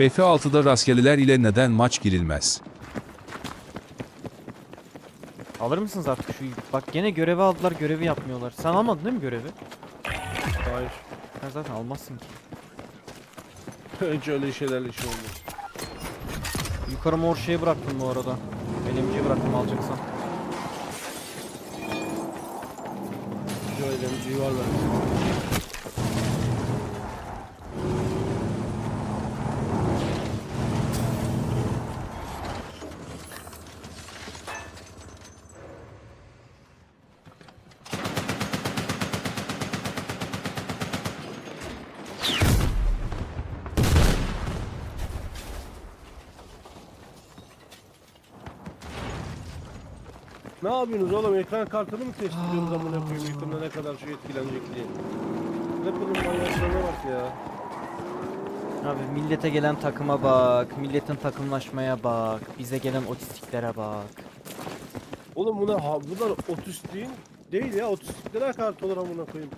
BF6'da rastgeleler ile neden maç girilmez? Alır mısınız artık şu bak gene görevi aldılar görevi yapmıyorlar. Sen almadın değil mi görevi? Hayır. Sen zaten almazsın ki. Hiç öyle şeylerle iş olmaz. Yukarı mor şeyi bıraktım bu arada. LMG'yi bıraktım alacaksan. Bir şey var bende. Ne yapıyorsunuz oğlum? Ekran kartını mı test ediyorsunuz amına koyayım? Yakında ne kadar şey etkilenecek diye. Ne bunun manyaklığına bak ya. Abi millete gelen takıma bak. Milletin takımlaşmaya bak. Bize gelen otistiklere bak. Oğlum buna ha, bunlar otist değil. Ya otistlere kart olur amına koyayım.